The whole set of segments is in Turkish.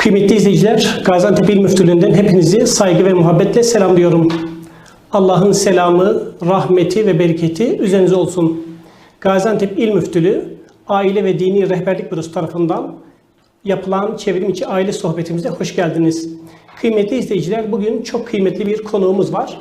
Kıymetli izleyiciler, Gaziantep İl Müftülüğü'nden hepinizi saygı ve muhabbetle selamlıyorum. Allah'ın selamı, rahmeti ve bereketi üzerinize olsun. Gaziantep İl Müftülüğü, Aile ve Dini Rehberlik Bürosu tarafından yapılan çevrim içi aile sohbetimize hoş geldiniz. Kıymetli izleyiciler, bugün çok kıymetli bir konuğumuz var.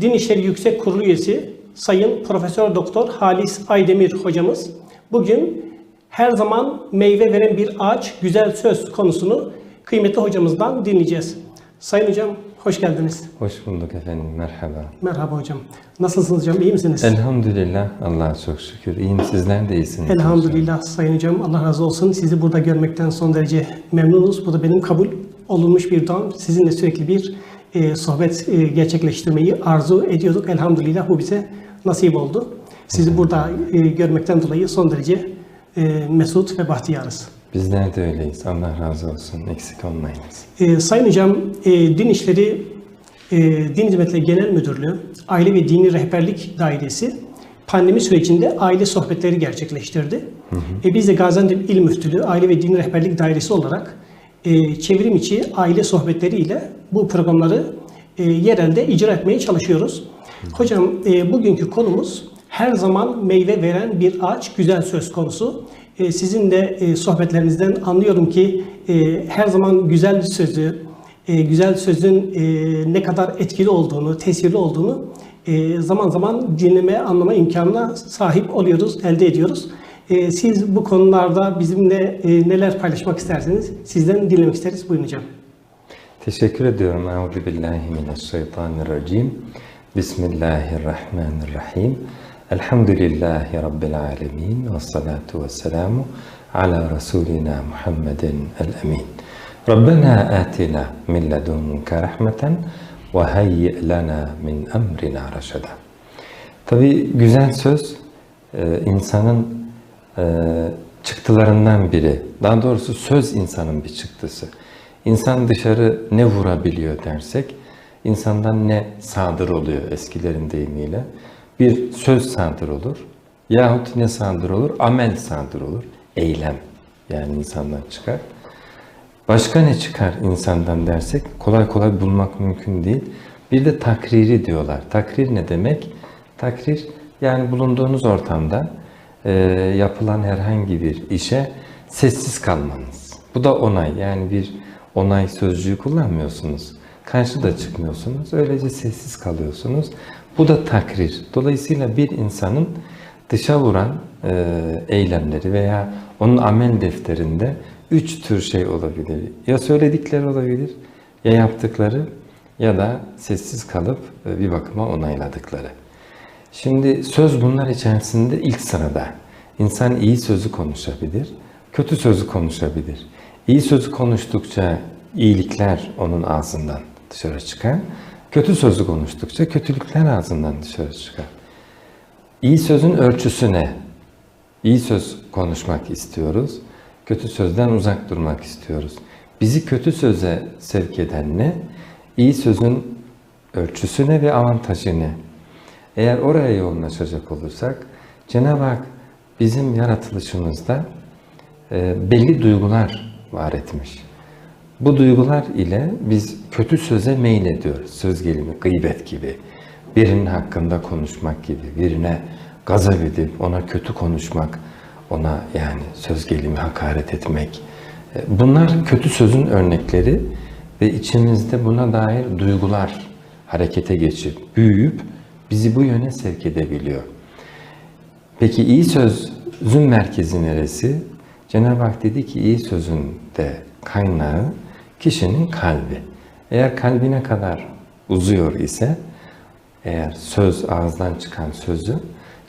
Din İşleri Yüksek Kurulu üyesi Sayın Profesör Doktor Halis Aydemir hocamız bugün her zaman meyve veren bir ağaç güzel söz konusunu kıymetli hocamızdan dinleyeceğiz. Sayın hocam hoş geldiniz. Hoş bulduk efendim, merhaba. Merhaba hocam. Nasılsınız hocam? İyi misiniz? Elhamdülillah, Allah'a çok şükür. İyiyim, sizler de iyisiniz. Elhamdülillah Sayın Hocam. Allah razı olsun. Sizi burada görmekten son derece memnunuz. Bu da benim kabul olunmuş bir duam. Sizinle sürekli bir e, sohbet e, gerçekleştirmeyi arzu ediyorduk. Elhamdülillah bu bize nasip oldu. Sizi burada e, görmekten dolayı son derece e, mesut ve bahtiyarız. Bizler de öyleyiz. Allah razı olsun, eksik olmayınız. E, Sayın Hocam, e, Din İşleri e, Din Hizmetleri Genel Müdürlüğü, Aile ve Dini Rehberlik Dairesi pandemi sürecinde aile sohbetleri gerçekleştirdi. E, biz de Gaziantep İl Müftülüğü Aile ve Dini Rehberlik Dairesi olarak e, çevrim içi aile sohbetleri ile bu programları e, yerelde icra etmeye çalışıyoruz. Hocam e, bugünkü konumuz her zaman meyve veren bir ağaç güzel söz konusu. E, sizin de e, sohbetlerinizden anlıyorum ki e, her zaman güzel sözü, e, güzel sözün ne kadar etkili olduğunu, tesirli olduğunu zaman zaman dinleme, anlama imkanına sahip oluyoruz, elde ediyoruz. Siz bu konularda bizimle neler paylaşmak isterseniz sizden dinlemek isteriz. Buyurun hocam. Teşekkür ediyorum. Euzu. Bismillahirrahmanirrahim. Elhamdülillahi rabbil alamin ve salatu vesselamu ala rasulina Muhammedin el-emin. Rabbena atina min ledunke rahmeten ve hayyi lana min emrina raşada. Tabi güzel söz e, insanın e, çıktılarından biri. Daha doğrusu söz insanın bir çıktısı. İnsan dışarı ne vurabiliyor dersek, insandan ne sadır oluyor eskilerin deyimiyle. Bir söz sadır olur yahut ne sadır olur? Amel sadır olur. Eylem yani insandan çıkar. Başka ne çıkar insandan dersek kolay kolay bulmak mümkün değil. Bir de takriri diyorlar. Takrir ne demek? Takrir yani bulunduğunuz ortamda e, yapılan herhangi bir işe sessiz kalmanız. Bu da onay. Yani bir onay sözcüğü kullanmıyorsunuz. Karşı da çıkmıyorsunuz. Öylece sessiz kalıyorsunuz. Bu da takrir. Dolayısıyla bir insanın dışa vuran e, eylemleri veya onun amel defterinde üç tür şey olabilir. Ya söyledikleri olabilir, ya yaptıkları ya da sessiz kalıp e, bir bakıma onayladıkları. Şimdi söz bunlar içerisinde ilk sırada. İnsan iyi sözü konuşabilir, kötü sözü konuşabilir. İyi sözü konuştukça iyilikler onun ağzından dışarı çıkar. Kötü sözü konuştukça kötülükler ağzından dışarı çıkar. İyi sözün ölçüsü ne? İyi söz konuşmak istiyoruz. Kötü sözden uzak durmak istiyoruz. Bizi kötü söze sevk eden ne? İyi sözün ölçüsü ne ve avantajı ne? Eğer oraya yoğunlaşacak olursak, Cenab-ı Hak bizim yaratılışımızda e, belli duygular var etmiş. Bu duygular ile biz kötü söze meylediyoruz. Söz gelimi, gıybet gibi, birinin hakkında konuşmak gibi, birine gazap edip ona kötü konuşmak, ona yani söz gelimi hakaret etmek. E, Bunlar kötü sözün örnekleri ve içimizde buna dair duygular harekete geçip, büyüyüp bizi bu yöne sevk edebiliyor. Peki iyi sözün merkezi neresi? Cenab-ı Hak dedi ki iyi sözün de kaynağı kişinin kalbi. Eğer kalbine kadar uzuyor ise, eğer söz ağızdan çıkan sözü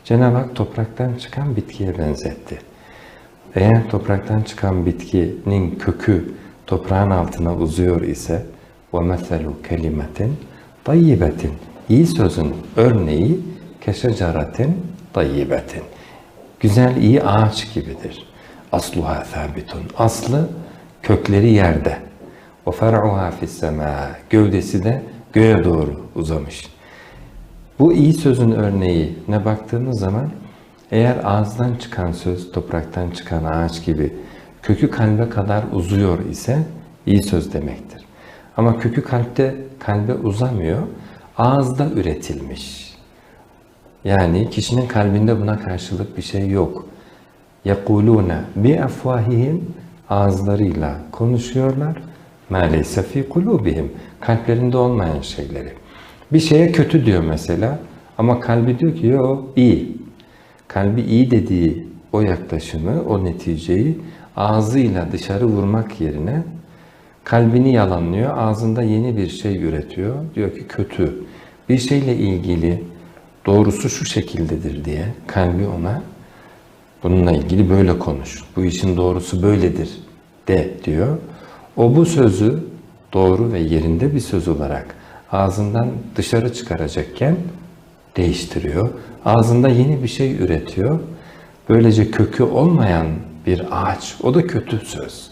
Cenab-ı Hak topraktan çıkan bitkiye benzetti. Eğer topraktan çıkan bitkinin kökü toprağın altına uzuyor ise وَمَثَلُ كَلِمَةٍ طَيِّبَةٍ İyi sözün örneği keşecaratin tayyibetin. Güzel iyi ağaç gibidir. Asluha sabitun. Aslı kökleri yerde. O fer'uha fis-sema. Gövdesi de göğe doğru uzamış. Bu iyi sözün örneği ne baktığımız zaman eğer ağızdan çıkan söz topraktan çıkan ağaç gibi kökü kalbe kadar uzuyor ise iyi söz demektir. Ama kökü kalpte kalbe uzamıyor, ağızda üretilmiş. Yani kişinin kalbinde buna karşılık bir şey yok. يَقُولُونَ بِأَفْوَاهِهِمْ Ağızlarıyla konuşuyorlar. مَا لَيْسَ ف۪ي قُلُوبِهِمْ Kalplerinde olmayan şeyleri. Bir şeye kötü diyor mesela ama kalbi diyor ki yo iyi. Kalbi iyi dediği o yaklaşımı, o neticeyi ağzıyla dışarı vurmak yerine kalbini yalanlıyor, ağzında yeni bir şey üretiyor. Diyor ki kötü. Bir şeyle ilgili doğrusu şu şekildedir diye kalbi ona bununla ilgili böyle konuş. Bu işin doğrusu böyledir de diyor. O bu sözü doğru ve yerinde bir söz olarak ağzından dışarı çıkaracakken değiştiriyor. Ağzında yeni bir şey üretiyor. Böylece kökü olmayan bir ağaç, o da kötü söz.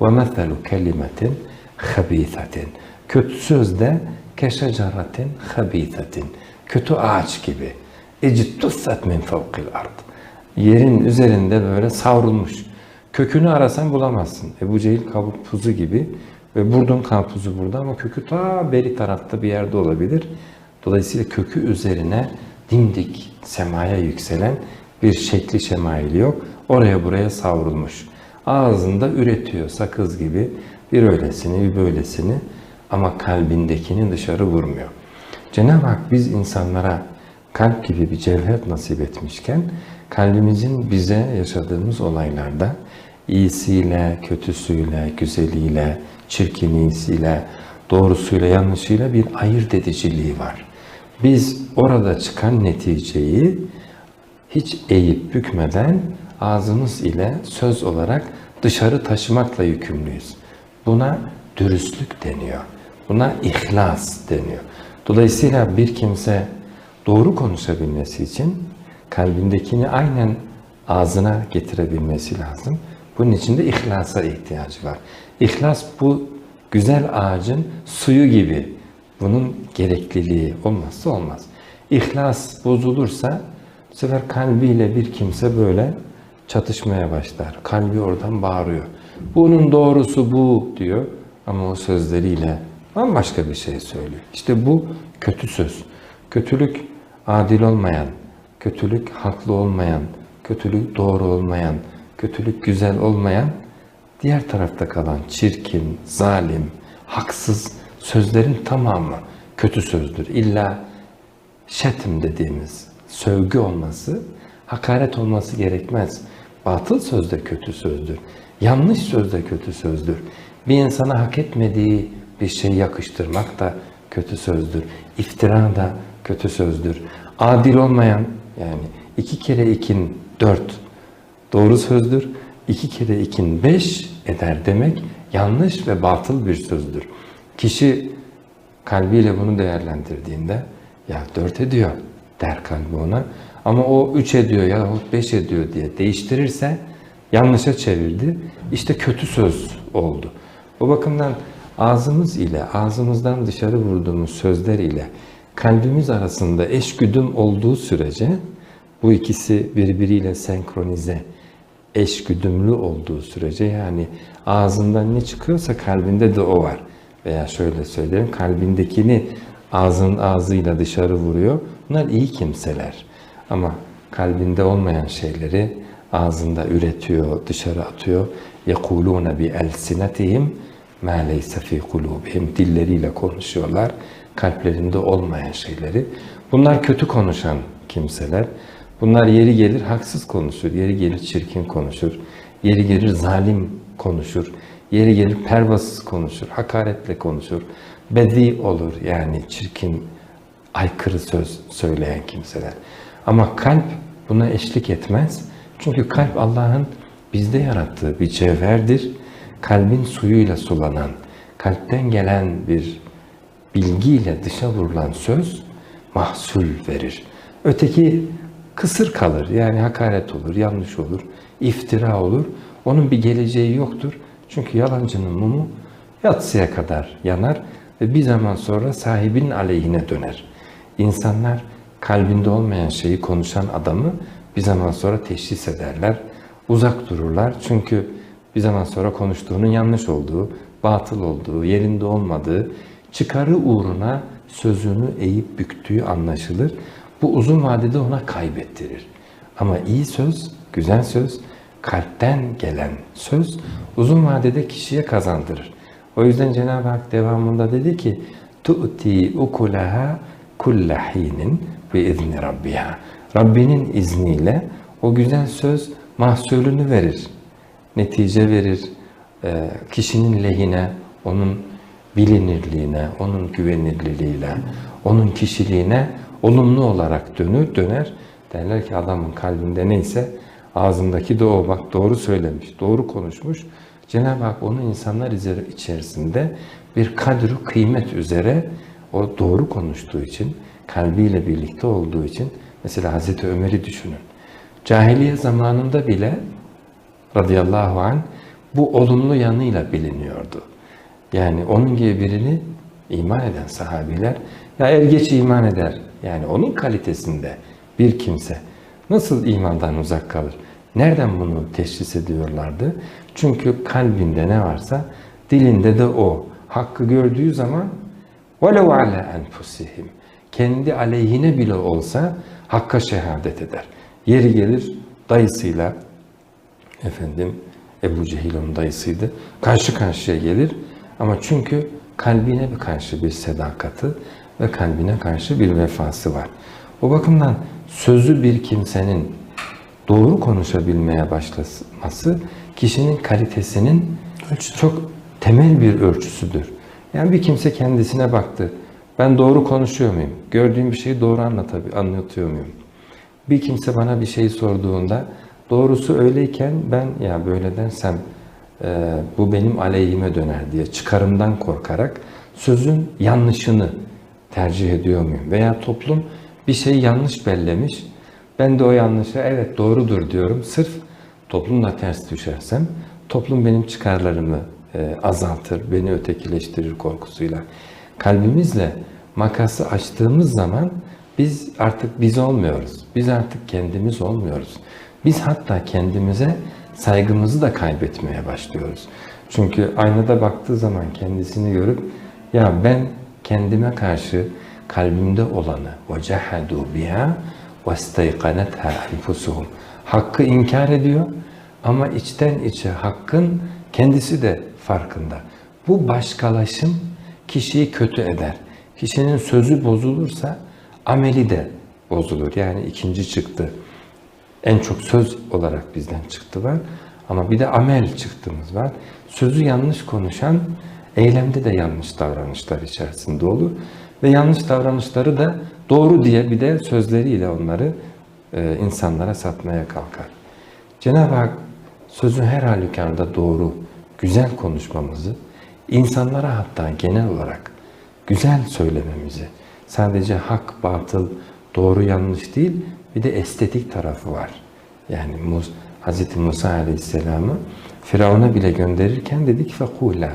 وَمَثَلُ كَلِمَةٍ خَب۪يثَةٍ Kötü söz de keşeceratin habithetin. Kötü ağaç gibi. اِجْتُثَّتْ مِنْ فَوْقِ الْاَرْضِ Yerin üzerinde böyle savrulmuş. Kökünü arasan bulamazsın. Ebu Cehil karpuzu gibi ve Burdun karpuzu burada ama kökü ta beri tarafta bir yerde olabilir. Dolayısıyla kökü üzerine dimdik semaya yükselen bir şekli şemaili yok. Oraya buraya savrulmuş. Ağzında üretiyor sakız gibi bir öylesini bir böylesini ama kalbindekini dışarı vurmuyor. Cenab-ı Hak biz insanlara kalp gibi bir cevher nasip etmişken kalbimizin bize yaşadığımız olaylarda iyisiyle, kötüsüyle, güzeliyle, çirkinisiyle, doğrusuyla, yanlışıyla bir ayırt ediciliği var. Biz orada çıkan neticeyi hiç eğip bükmeden ağzımız ile söz olarak dışarı taşımakla yükümlüyüz. Buna dürüstlük deniyor. Buna ihlas deniyor. Dolayısıyla bir kimse doğru konuşabilmesi için kalbindekini aynen ağzına getirebilmesi lazım. Bunun için de ihlasa ihtiyacı var. İhlas bu güzel ağacın suyu gibi. Bunun gerekliliği olmazsa olmaz. İhlas bozulursa bu sefer kalbiyle bir kimse böyle çatışmaya başlar. Kalbi oradan bağırıyor. Bunun doğrusu bu diyor ama o sözleriyle bambaşka bir şey söylüyor. İşte bu kötü söz. Kötülük adil olmayan, kötülük haklı olmayan, kötülük doğru olmayan, kötülük güzel olmayan, diğer tarafta kalan çirkin, zalim, haksız sözlerin tamamı kötü sözdür. İlla şetim dediğimiz sövgü olması, hakaret olması gerekmez. Batıl söz de kötü sözdür. Yanlış söz de kötü sözdür. Bir insana hak etmediği bir şey yakıştırmak da kötü sözdür. İftira da kötü sözdür. Adil olmayan yani iki kere ikin dört doğru sözdür. İki kere ikin beş eder demek yanlış ve batıl bir sözdür. Kişi kalbiyle bunu değerlendirdiğinde ya dört ediyor der kalbi ona. Ama o üç ediyor ya beş ediyor diye değiştirirse yanlışa çevirdi. İşte kötü söz oldu. O bakımdan ağzımız ile ağzımızdan dışarı vurduğumuz sözler ile kalbimiz arasında eşgüdüm olduğu sürece bu ikisi birbiriyle senkronize, eşgüdümlü olduğu sürece yani ağzından ne çıkıyorsa kalbinde de o var. Veya şöyle söyleyelim kalbindekini ağzın ağzıyla dışarı vuruyor. Bunlar iyi kimseler. Ama kalbinde olmayan şeyleri ağzında üretiyor, dışarı atıyor. يَقُولُونَ بِأَلْسِنَتِهِمْ مَا لَيْسَ فِي قُلُوبِهِمْ Dilleriyle konuşuyorlar. Kalplerinde olmayan şeyleri. Bunlar kötü konuşan kimseler. Bunlar yeri gelir haksız konuşur, yeri gelir çirkin konuşur, yeri gelir zalim konuşur, yeri gelir pervasız konuşur, hakaretle konuşur, bedi olur yani çirkin, aykırı söz söyleyen kimseler. Ama kalp buna eşlik etmez. Çünkü kalp Allah'ın bizde yarattığı bir cevherdir. Kalbin suyuyla sulanan, kalpten gelen bir bilgiyle dışa vurulan söz mahsul verir. Öteki kısır kalır. Yani hakaret olur, yanlış olur, iftira olur. Onun bir geleceği yoktur. Çünkü yalancının mumu yatsıya kadar yanar ve bir zaman sonra sahibinin aleyhine döner. İnsanlar kalbinde olmayan şeyi konuşan adamı bir zaman sonra teşhis ederler. Uzak dururlar. Çünkü Bir zaman sonra konuştuğunun yanlış olduğu, batıl olduğu, yerinde olmadığı, çıkarı uğruna sözünü eğip büktüğü anlaşılır. Bu uzun vadede ona kaybettirir. Ama iyi söz, güzel söz, kalpten gelen söz uzun vadede kişiye kazandırır. O yüzden Cenab-ı Hak devamında dedi ki tu'ti ukulaha kulle hinin ve izni rabbiha. Rabbinin izniyle o güzel söz mahsulünü verir. Netice verir. Ee, kişinin lehine, onun bilinirliğine, onun güvenirliliğine, onun kişiliğine olumlu olarak dönür, döner. Derler ki adamın kalbinde neyse ağzındaki de o. Bak doğru söylemiş, doğru konuşmuş. Cenab-ı Hak onu insanlar içerisinde bir kadru kıymet üzere o doğru konuştuğu için, kalbiyle birlikte olduğu için mesela Hazreti Ömer'i düşünün. Cahiliye zamanında bile radıyallahu an bu olumlu yanıyla biliniyordu. Yani onun gibi birini iman eden sahabiler ya er geç iman eder. Yani onun kalitesinde bir kimse nasıl imandan uzak kalır? Nereden bunu teşhis ediyorlardı? Çünkü kalbinde ne varsa dilinde de o. Hakkı gördüğü zaman وَلَوْ عَلَى أَنْفُسِهِمْ Kendi aleyhine bile olsa hakka şehadet eder. Yeri gelir dayısıyla efendim Ebu Cehil onun dayısıydı. Karşı karşıya gelir ama çünkü kalbine bir karşı bir sedakatı ve kalbine karşı bir vefası var. O bakımdan sözü bir kimsenin doğru konuşabilmeye başlaması kişinin kalitesinin çok temel bir ölçüsüdür. Yani bir kimse kendisine baktı. Ben doğru konuşuyor muyum? Gördüğüm bir şeyi doğru anlatabi- anlatıyor muyum? Bir kimse bana bir şey sorduğunda doğrusu öyleyken ben ya böyle dersem e, bu benim aleyhime döner diye çıkarımdan korkarak sözün yanlışını tercih ediyor muyum? Veya toplum bir şeyi yanlış bellemiş. Ben de o yanlışa evet doğrudur diyorum. Sırf toplumla ters düşersem toplum benim çıkarlarımı e, azaltır, beni ötekileştirir korkusuyla. Kalbimizle makası açtığımız zaman biz artık biz olmuyoruz. Biz artık kendimiz olmuyoruz. Biz hatta kendimize saygımızı da kaybetmeye başlıyoruz. Çünkü aynada baktığı zaman kendisini görüp ya ben kendime karşı kalbimde olanı وَجَحَدُوا بِهَا وَاسْتَيْقَنَتْهَا أَنْفُسُهُمْ Hakkı inkar ediyor ama içten içe hakkın kendisi de farkında. Bu başkalaşım kişiyi kötü eder. Kişinin sözü bozulursa ameli de bozulur. Yani ikinci çıktı. En çok söz olarak bizden çıktı var. Ama bir de amel çıktığımız var. Sözü yanlış konuşan eylemde de yanlış davranışlar içerisinde olur. Ve yanlış davranışları da doğru diye bir de sözleriyle onları e, insanlara satmaya kalkar. Cenab-ı Hak sözü her halükarda doğru, güzel konuşmamızı, insanlara hatta genel olarak güzel söylememizi, sadece hak, batıl, doğru, yanlış değil, bir de estetik tarafı var. Yani Mus Hz. Musa Aleyhisselam'ı Firavun'a bile gönderirken dedik فَقُولَا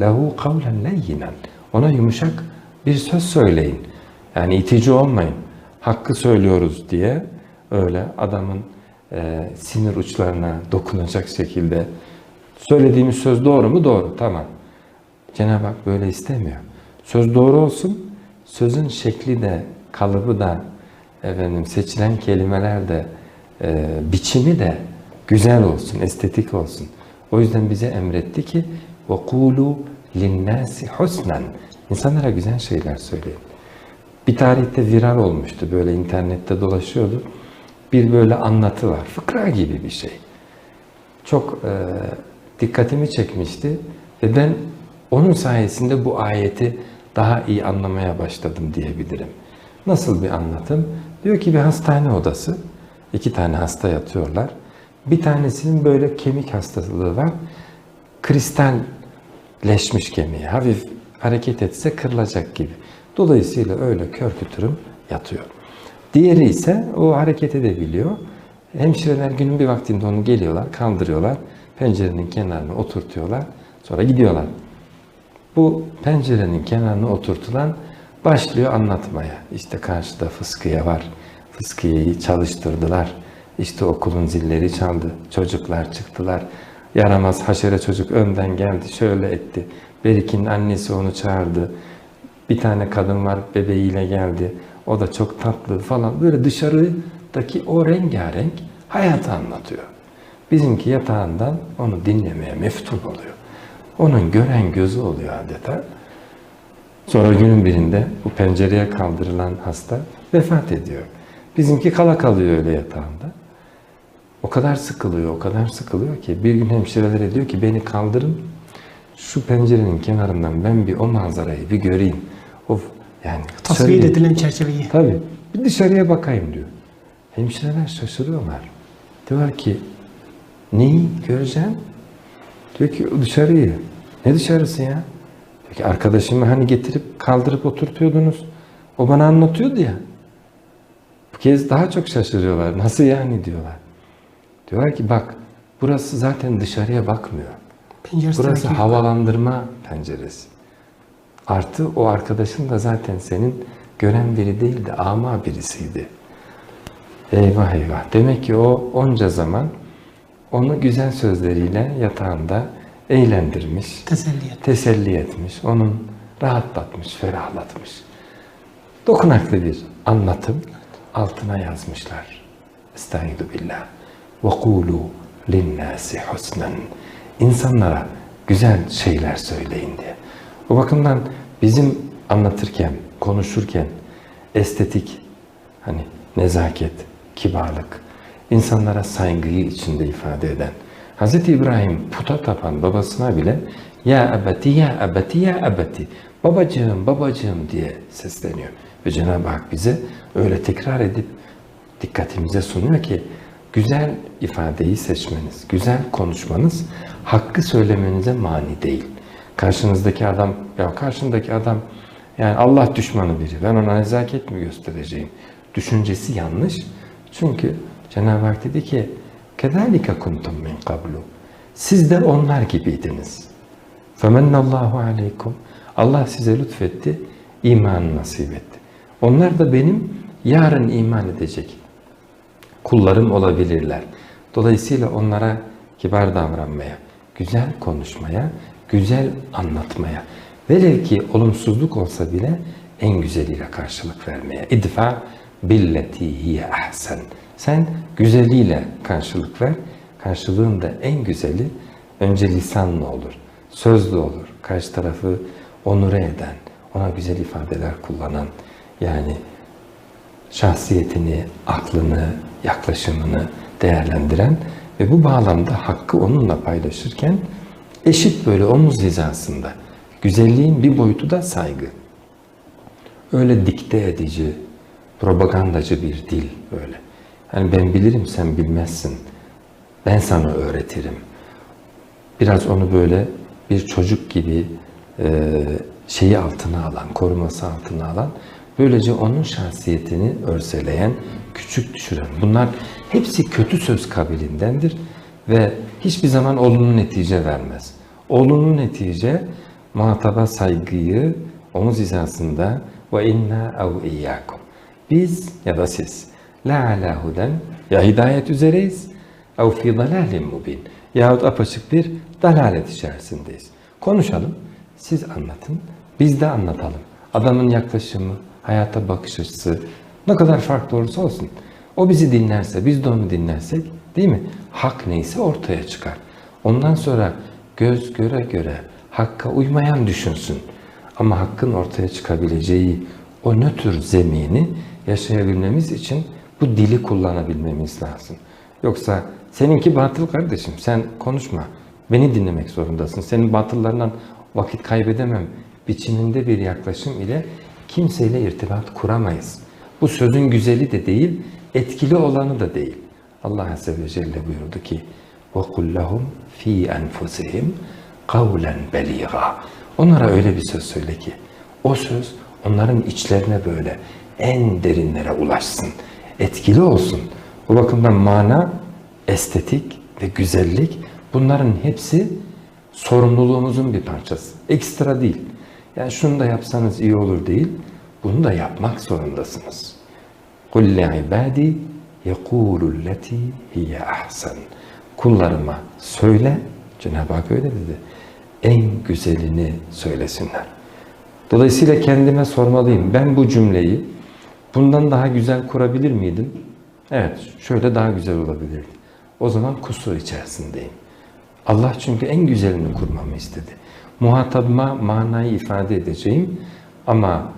lehu kavlen leyyinan. Ona yumuşak bir söz söyleyin. Yani itici olmayın. Hakkı söylüyoruz diye öyle adamın e, sinir uçlarına dokunacak şekilde söylediğimiz söz doğru mu? Doğru. Tamam. Cenab-ı Hak böyle istemiyor. Söz doğru olsun. Sözün şekli de, kalıbı da, efendim seçilen kelimeler de, e, biçimi de güzel olsun, estetik olsun. O yüzden bize emretti ki وَقُولُوا لِلنَّاسِ حُسْنًا İnsanlara güzel şeyler söyleyin. Bir tarihte viral olmuştu, böyle internette dolaşıyordu. Bir böyle anlatı var, fıkra gibi bir şey. Çok e, dikkatimi çekmişti ve ben onun sayesinde bu ayeti daha iyi anlamaya başladım diyebilirim. Nasıl bir anlatım? Diyor ki bir hastane odası, iki tane hasta yatıyorlar. Bir tanesinin böyle kemik hastalığı var. Kristalleşmiş kemiği. Hafif hareket etse kırılacak gibi. Dolayısıyla öyle kör kütürüm yatıyor. Diğeri ise o hareket edebiliyor. Hemşireler günün bir vaktinde onu geliyorlar, kaldırıyorlar. Pencerenin kenarına oturtuyorlar. Sonra gidiyorlar. Bu pencerenin kenarına oturtulan başlıyor anlatmaya. İşte karşıda fıskiye var. Fıskiyeyi çalıştırdılar. İşte okulun zilleri çaldı. Çocuklar çıktılar. Yaramaz haşere çocuk önden geldi şöyle etti. Berik'in annesi onu çağırdı. Bir tane kadın var bebeğiyle geldi. O da çok tatlı falan. Böyle dışarıdaki o rengarenk hayatı anlatıyor. Bizimki yatağından onu dinlemeye meftun oluyor. Onun gören gözü oluyor adeta. Sonra günün birinde bu pencereye kaldırılan hasta vefat ediyor. Bizimki kala kalıyor öyle yatağında. O kadar sıkılıyor, o kadar sıkılıyor ki bir gün hemşirelere diyor ki beni kaldırın. Şu pencerenin kenarından ben bir o manzarayı bir göreyim. Of yani Tasvir dışarıyı- edilen çerçeveyi. Tabii. Bir dışarıya bakayım diyor. Hemşireler şaşırıyorlar. Diyorlar ki neyi göreceğim? Diyor ki dışarıyı. Ne dışarısı ya? Diyor ki arkadaşımı hani getirip kaldırıp oturtuyordunuz. O bana anlatıyordu ya. Bu kez daha çok şaşırıyorlar. Nasıl yani diyorlar. Diyorlar ki bak burası zaten dışarıya bakmıyor. Penceresi Burası takip- havalandırma penceresi. Artı o arkadaşın da zaten senin gören biri değil de ama birisiydi. Eyvah eyvah. Demek ki o onca zaman onu güzel sözleriyle yatağında eğlendirmiş, teselli et. teselli etmiş, onun rahatlatmış, ferahlatmış. Dokunaklı bir anlatım altına yazmışlar. Estaizu kulu linnâsi husnen. İnsanlara güzel şeyler söyleyin diye. Bu bakımdan bizim anlatırken, konuşurken estetik, hani nezaket, kibarlık, insanlara saygıyı içinde ifade eden, Hz. İbrahim puta tapan babasına bile ya ebeti ya ebeti ya ebeti babacığım babacığım diye sesleniyor. Ve Cenab-ı Hak bize öyle tekrar edip dikkatimize sunuyor ki güzel ifadeyi seçmeniz, güzel konuşmanız hakkı söylemenize mani değil. Karşınızdaki adam, ya karşındaki adam yani Allah düşmanı biri, ben ona nezaket mi göstereceğim? Düşüncesi yanlış. Çünkü Cenab-ı Hak dedi ki كَذَٰلِكَ كُنْتُمْ مِنْ قَبْلُ Siz de onlar gibiydiniz. فَمَنَّ اللّٰهُ عَلَيْكُمْ Allah size lütfetti, iman nasip etti. Onlar da benim yarın iman edecek kullarım olabilirler. Dolayısıyla onlara kibar davranmaya, güzel konuşmaya, güzel anlatmaya, velev ki olumsuzluk olsa bile en güzeliyle karşılık vermeye. İdfa billeti hiye ahsen. Sen güzeliyle karşılık ver. Karşılığın da en güzeli önce lisanla olur, sözlü olur. Karşı tarafı onure eden, ona güzel ifadeler kullanan, yani şahsiyetini, aklını, yaklaşımını değerlendiren ve bu bağlamda hakkı onunla paylaşırken eşit böyle omuz hizasında. Güzelliğin bir boyutu da saygı. Öyle dikte edici, propagandacı bir dil böyle. Yani ben bilirim sen bilmezsin. Ben sana öğretirim. Biraz onu böyle bir çocuk gibi e, şeyi altına alan, koruması altına alan, böylece onun şahsiyetini örseleyen, küçük düşüren. Bunlar hepsi kötü söz kabilindendir ve hiçbir zaman olumlu netice vermez. Olumlu netice muhataba saygıyı omuz hizasında ve inna ev iyyakum. Biz ya da siz la ala huden ya hidayet üzereyiz ev fi dalalin mubin yahut apaçık bir dalalet içerisindeyiz. Konuşalım, siz anlatın, biz de anlatalım. Adamın yaklaşımı, hayata bakış açısı ne kadar farklı olursa olsun. O bizi dinlerse, biz de onu dinlersek değil mi? Hak neyse ortaya çıkar. Ondan sonra göz göre göre hakka uymayan düşünsün. Ama hakkın ortaya çıkabileceği o nötr zemini yaşayabilmemiz için bu dili kullanabilmemiz lazım. Yoksa seninki batıl kardeşim sen konuşma. Beni dinlemek zorundasın. Senin batıllarından vakit kaybedemem biçiminde bir yaklaşım ile kimseyle irtibat kuramayız. Bu sözün güzeli de değil, etkili olanı da değil. Allah Azze ve Celle buyurdu ki وَقُلْ لَهُمْ ف۪ي أَنْفُسِهِمْ قَوْلًا بَل۪يغًا Onlara öyle bir söz söyle ki o söz onların içlerine böyle en derinlere ulaşsın, etkili olsun. Bu bakımdan mana, estetik ve güzellik bunların hepsi sorumluluğumuzun bir parçası. Ekstra değil. Yani şunu da yapsanız iyi olur değil, bunu da yapmak zorundasınız. قُلْ لِعِبَادِي يَقُولُ الَّتِي هِيَ أَحْسَنُ Kullarıma söyle, Cenab-ı Hak öyle dedi. En güzelini söylesinler. Dolayısıyla kendime sormalıyım. Ben bu cümleyi bundan daha güzel kurabilir miydim? Evet, şöyle daha güzel olabilirdi. O zaman kusur içerisindeyim. Allah çünkü en güzelini kurmamı istedi. Muhatabıma manayı ifade edeceğim ama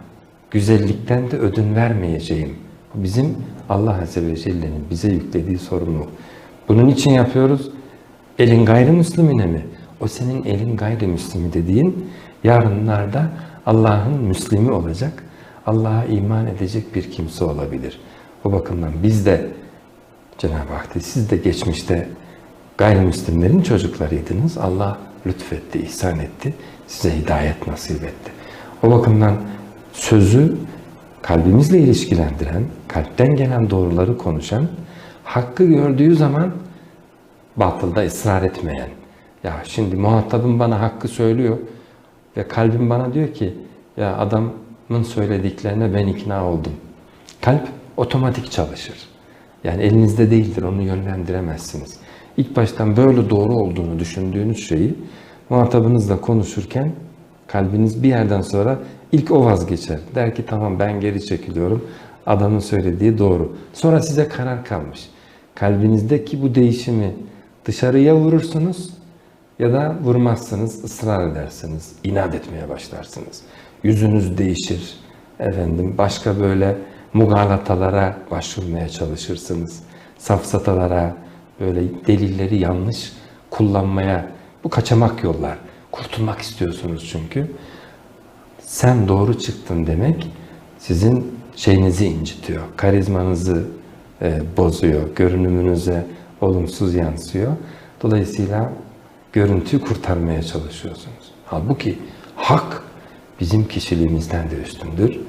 güzellikten de ödün vermeyeceğim. Bizim Allah Azze ve Celle'nin bize yüklediği sorumluluk. Bunun için yapıyoruz. Elin gayrimüslimine mi? O senin elin gayrimüslimi dediğin yarınlarda Allah'ın müslimi olacak, Allah'a iman edecek bir kimse olabilir. O bakımdan biz de Cenab-ı Hak dedi, siz de geçmişte gayrimüslimlerin çocuklarıydınız. Allah lütfetti, ihsan etti, size hidayet nasip etti. O bakımdan sözü kalbimizle ilişkilendiren, kalpten gelen doğruları konuşan, hakkı gördüğü zaman batılda ısrar etmeyen. Ya şimdi muhatabım bana hakkı söylüyor ve kalbim bana diyor ki ya adamın söylediklerine ben ikna oldum. Kalp otomatik çalışır. Yani elinizde değildir, onu yönlendiremezsiniz. İlk baştan böyle doğru olduğunu düşündüğünüz şeyi muhatabınızla konuşurken kalbiniz bir yerden sonra ilk o vazgeçer. Der ki tamam ben geri çekiliyorum. Adamın söylediği doğru. Sonra size karar kalmış. Kalbinizdeki bu değişimi dışarıya vurursunuz ya da vurmazsınız, ısrar edersiniz, inat etmeye başlarsınız. Yüzünüz değişir. Efendim başka böyle mugalatalara başvurmaya çalışırsınız. Safsatalara, böyle delilleri yanlış kullanmaya, bu kaçamak yollar. Kurtulmak istiyorsunuz çünkü. Sen doğru çıktın demek sizin şeyinizi incitiyor, karizmanızı e, bozuyor, görünümünüze olumsuz yansıyor. Dolayısıyla görüntüyü kurtarmaya çalışıyorsunuz. Halbuki hak bizim kişiliğimizden de üstündür,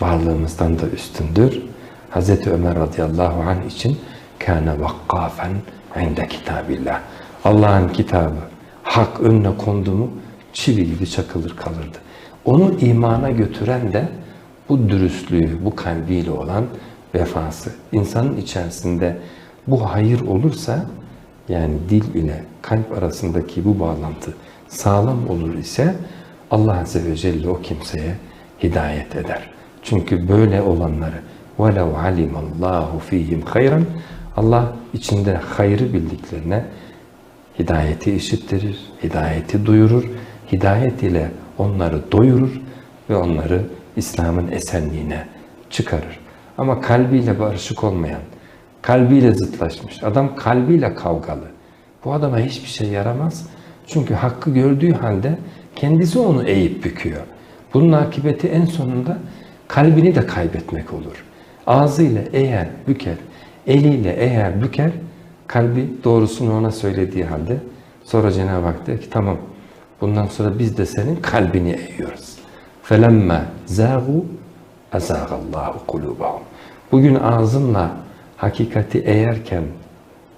varlığımızdan da üstündür. Hz. Ömer radıyallahu anh için kâne vakkafen inde kitabillah. Allah'ın kitabı hak önüne kondu mu çivi gibi çakılır kalırdı. Onu imana götüren de bu dürüstlüğü, bu kalbiyle olan vefası. İnsanın içerisinde bu hayır olursa yani dil ile kalp arasındaki bu bağlantı sağlam olur ise Allah Azze ve Celle o kimseye hidayet eder. Çünkü böyle olanları وَلَوْ عَلِمَ اللّٰهُ ف۪يهِمْ خَيْرًا Allah içinde hayrı bildiklerine hidayeti işittirir, hidayeti duyurur, hidayet ile onları doyurur ve onları İslam'ın esenliğine çıkarır. Ama kalbiyle barışık olmayan, kalbiyle zıtlaşmış, adam kalbiyle kavgalı. Bu adama hiçbir şey yaramaz. Çünkü hakkı gördüğü halde kendisi onu eğip büküyor. Bunun akıbeti en sonunda kalbini de kaybetmek olur. Ağzıyla eğer büker, eliyle eğer büker, kalbi doğrusunu ona söylediği halde sonra Cenab-ı Hak diyor ki tamam bundan sonra biz de senin kalbini eğiyoruz. فَلَمَّا زَاغُوا اَزَاغَ اللّٰهُ قُلُوبَهُمْ Bugün ağzınla hakikati eğerken,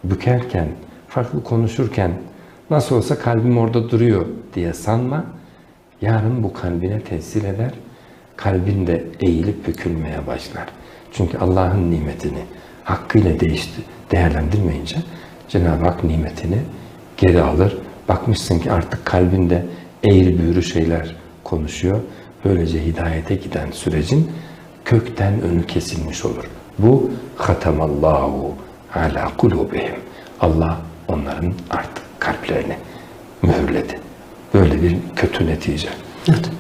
bükerken, farklı konuşurken nasıl olsa kalbim orada duruyor diye sanma. Yarın bu kalbine tesir eder. Kalbin de eğilip bükülmeye başlar. Çünkü Allah'ın nimetini hakkıyla değişti, değerlendirmeyince Cenab-ı Hak nimetini geri alır. Bakmışsın ki artık kalbinde eğri büğrü şeyler konuşuyor. Böylece hidayete giden sürecin kökten önü kesilmiş olur. Bu hatamallahu ala kulubihim. Allah onların artık kalplerini mühürledi. Böyle bir kötü netice. Evet.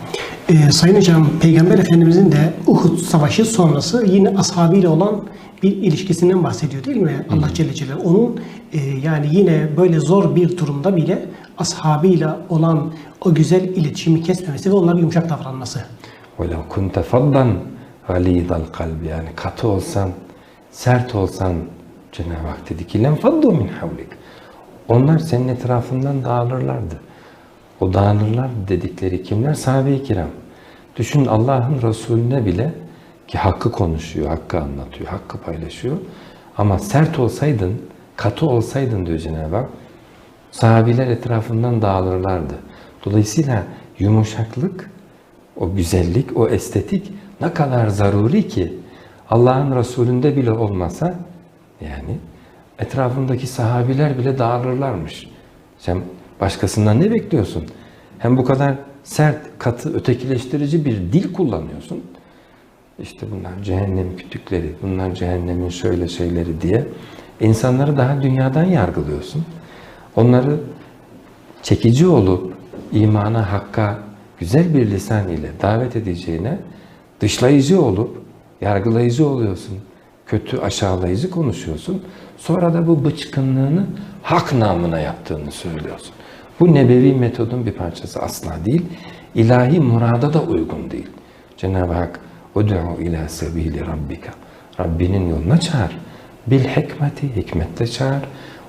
Ee, Sayın Hocam, Peygamber Efendimizin de Uhud Savaşı sonrası yine ashabıyla olan bir ilişkisinden bahsediyor değil mi Allah Celle Celaluhu? Onun e, yani yine böyle zor bir durumda bile ashabıyla olan o güzel iletişimi kesmemesi ve onlara yumuşak davranması. وَلَوْ كُنْتَ فَضًّا غَلِيظَ الْقَلْبِ Yani katı olsan, sert olsan Cenab-ı Hak dedi ki لَنْ فَضُّوا مِنْ حَوْلِكَ Onlar senin etrafından dağılırlardı. O dağılırlar dedikleri kimler? Sahabe-i kiram. Düşün Allah'ın Resulüne bile ki hakkı konuşuyor, hakkı anlatıyor, hakkı paylaşıyor. Ama sert olsaydın, katı olsaydın diyor Cenab-ı Hak, sahabiler etrafından dağılırlardı. Dolayısıyla yumuşaklık, o güzellik, o estetik ne kadar zaruri ki Allah'ın Resulünde bile olmasa yani etrafındaki sahabiler bile dağılırlarmış. Sen Başkasından ne bekliyorsun? Hem bu kadar sert, katı, ötekileştirici bir dil kullanıyorsun. İşte bunlar cehennem kütükleri, bunlar cehennemin şöyle şeyleri diye insanları daha dünyadan yargılıyorsun. Onları çekici olup imana, hakka güzel bir lisan ile davet edeceğine dışlayıcı olup yargılayıcı oluyorsun. Kötü, aşağılayıcı konuşuyorsun. Sonra da bu bıçkınlığını hak namına yaptığını söylüyorsun. Bu nebevi metodun bir parçası asla değil. İlahi murada da uygun değil. Cenab-ı Hak Ud'u ila sebili rabbika. Rabbinin yoluna çağır. Bil hikmeti, hikmetle çağır.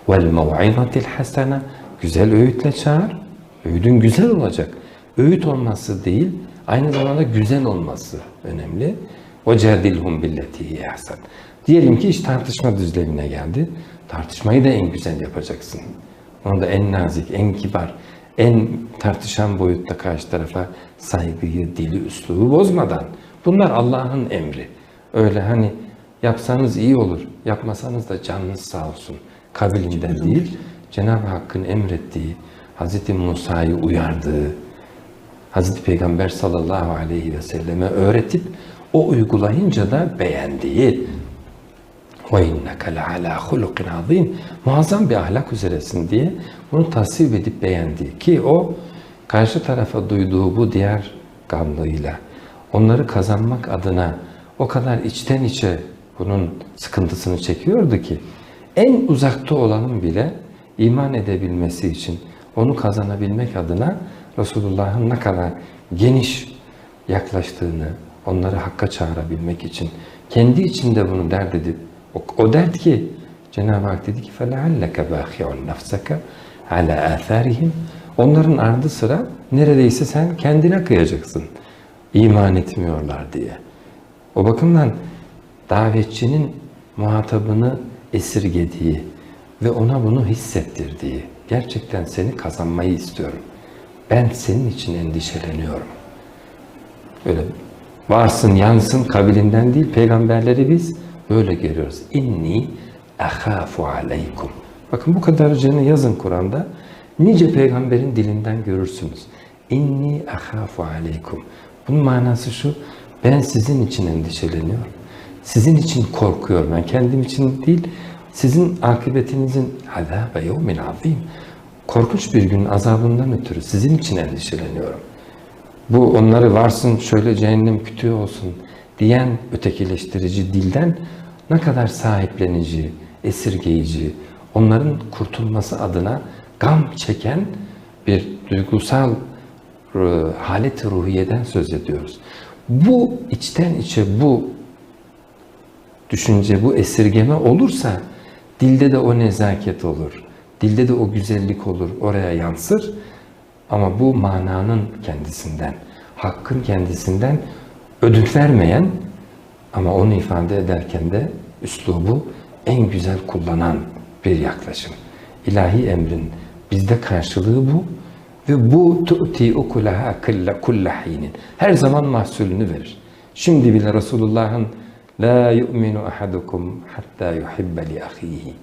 Vel mev'izatil hasene. Güzel öğütle çağır. Öğüdün güzel olacak. Öğüt olması değil, aynı zamanda güzel olması önemli. وَجَادِلْهُمْ بِالَّتِي ahsan. Diyelim ki iş tartışma düzlemine geldi. Tartışmayı da en güzel yapacaksın. Onu da en nazik, en kibar, en tartışan boyutta karşı tarafa saygıyı, dili, üslubu bozmadan. Bunlar Allah'ın emri. Öyle hani yapsanız iyi olur, yapmasanız da canınız sağ olsun kabilinden değil. Cenab-ı Hakk'ın emrettiği, Hz. Musa'yı uyardığı, Hz. Peygamber sallallahu aleyhi ve selleme öğretip o uygulayınca da beğendiği وَاِنَّكَ لَعَلَى خُلُقٍ عَظِيمٍ Muazzam bir ahlak üzeresin diye bunu tasvip edip beğendiği ki o karşı tarafa duyduğu bu diğer gamlığıyla onları kazanmak adına o kadar içten içe bunun sıkıntısını çekiyordu ki en uzakta olanın bile iman edebilmesi için onu kazanabilmek adına Resulullah'ın ne kadar geniş yaklaştığını, onları hakka çağırabilmek için kendi içinde bunu dert edip o, o dert ki Cenab-ı Hak dedi ki فَلَعَلَّكَ بَاخِعُ نَفْسَكَ عَلَى آثَارِهِمْ Onların ardı sıra neredeyse sen kendine kıyacaksın. İman etmiyorlar diye. O bakımdan davetçinin muhatabını esirgediği ve ona bunu hissettirdiği, gerçekten seni kazanmayı istiyorum. Ben senin için endişeleniyorum. Öyle varsın yansın kabilinden değil, peygamberleri biz böyle görüyoruz. İnni ahafu aleykum. Bakın bu kadarcığını yazın Kur'an'da. Nice peygamberin dilinden görürsünüz. İnni ahafu aleykum. Bunun manası şu, ben sizin için endişeleniyorum. Sizin için korkuyorum. Ben kendim için değil, sizin akıbetinizin azabe yevmin azim. Korkunç bir günün azabından ötürü sizin için endişeleniyorum. Bu onları varsın şöyle cehennem kütüğü olsun diyen ötekileştirici dilden ne kadar sahiplenici, esirgeyici, onların kurtulması adına gam çeken bir duygusal halet ruhiyeden söz ediyoruz. Bu içten içe bu düşünce, bu esirgeme olursa dilde de o nezaket olur. Dilde de o güzellik olur, oraya yansır. Ama bu mananın kendisinden, hakkın kendisinden ödün vermeyen ama onu ifade ederken de üslubu en güzel kullanan bir yaklaşım. İlahi emrin bizde karşılığı bu ve bu tu'ti ukulaha kulla hinin. Her zaman mahsulünü verir. Şimdi bile Resulullah'ın la yu'minu ahadukum hatta yuhibbe li ahihi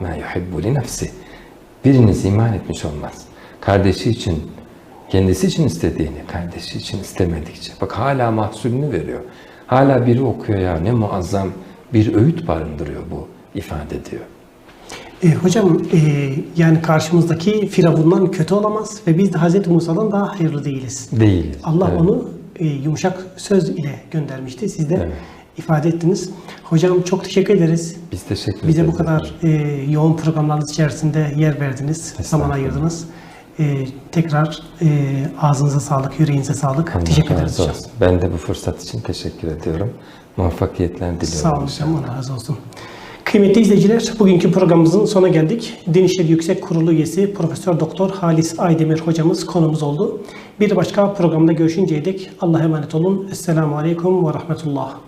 ma yuhibbu li nefsi. Biriniz iman etmiş olmaz. Kardeşi için kendisi için istediğini kardeşi için istemedikçe. Bak hala mahsulünü veriyor. Hala biri okuyor ya ne muazzam bir öğüt barındırıyor bu ifade ediyor. E, hocam e, yani karşımızdaki Firavundan kötü olamaz ve biz de Hz. Musa'dan daha hayırlı değiliz. Değil. Allah Evet. onu e, yumuşak söz ile göndermişti. Siz de Evet. ifade ettiniz. Hocam çok teşekkür ederiz. Biz teşekkür ederiz. Bize bu kadar e, yoğun programlarınız içerisinde yer verdiniz, zaman ayırdınız. E, tekrar e, ağzınıza sağlık, yüreğinize sağlık. Allah teşekkür ederiz hocam. Ben de bu fırsat için teşekkür ediyorum. Muvaffakiyetler diliyorum. Sağ olun hocam, Allah razı olsun. Kıymetli izleyiciler, bugünkü programımızın sonuna geldik. Din Yüksek Kurulu üyesi Profesör Doktor Halis Aydemir hocamız konumuz oldu. Bir başka programda görüşünceye dek Allah'a emanet olun. Esselamu Aleyküm ve Rahmetullah.